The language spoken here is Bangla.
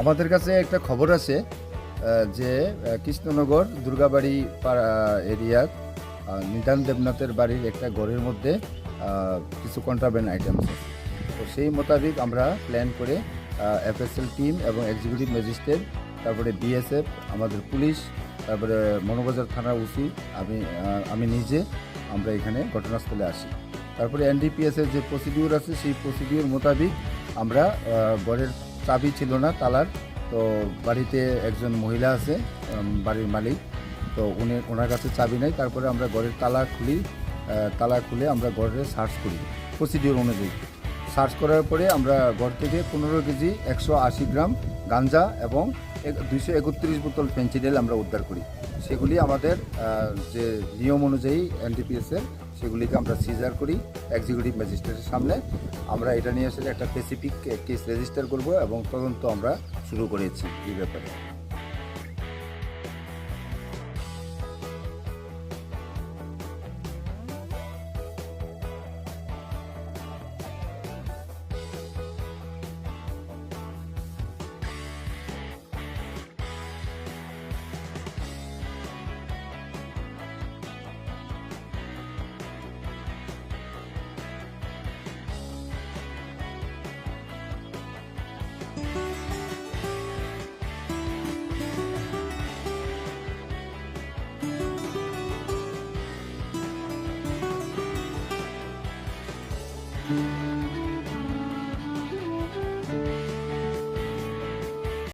আমাদের কাছে একটা খবর আছে যে কৃষ্ণনগর, দুর্গাবাড়ি পাড়া এরিয়ার নিদান দেবনাথের বাড়ির একটা ঘরের মধ্যে কিছু কন্ট্রাবেন্ড আইটেমস আছে। তো সেই মোতাবেক আমরা প্ল্যান করে এফএসএল টিম এবং এক্সিকিউটিভ ম্যাজিস্ট্রেট তারপরে বিএসএফ আমাদের পুলিশ, তারপরে মনোবাজার থানা উসি আমি আমি নিজে আমরা এখানে ঘটনাস্থলে আসি। তারপরে এনডিপিএস এর যে প্রসিডিউর আছে, সেই প্রসিডিউর মোতাবেক আমরা ঘরের চাবি ছিল না তালার তো বাড়িতে একজন মহিলা আছে বাড়ির মালিক। তো উনি, ওনার কাছে চাবি নেই। তারপরে আমরা ঘরের তালা খুলি তালা খুলে আমরা ঘরে সার্চ করি প্রসিডিওর অনুযায়ী। সার্চ করার পরে আমরা ঘর থেকে পনেরো কেজি একশো আশি গ্রাম গাঞ্জা এবং দুইশো একত্রিশ বোতল ফেন্সিডেল আমরা উদ্ধার করি। সেগুলি আমাদের যে নিয়ম অনুযায়ী এনডিপিএসের সেগুলিকে আমরা সিজার করি এক্সিকিউটিভ ম্যাজিস্ট্রেটের সামনে। আমরা এটা নিয়ে আসলে একটা স্পেসিফিক কেস রেজিস্টার করব এবং তদন্ত আমরা শুরু করেছি এই ব্যাপারে।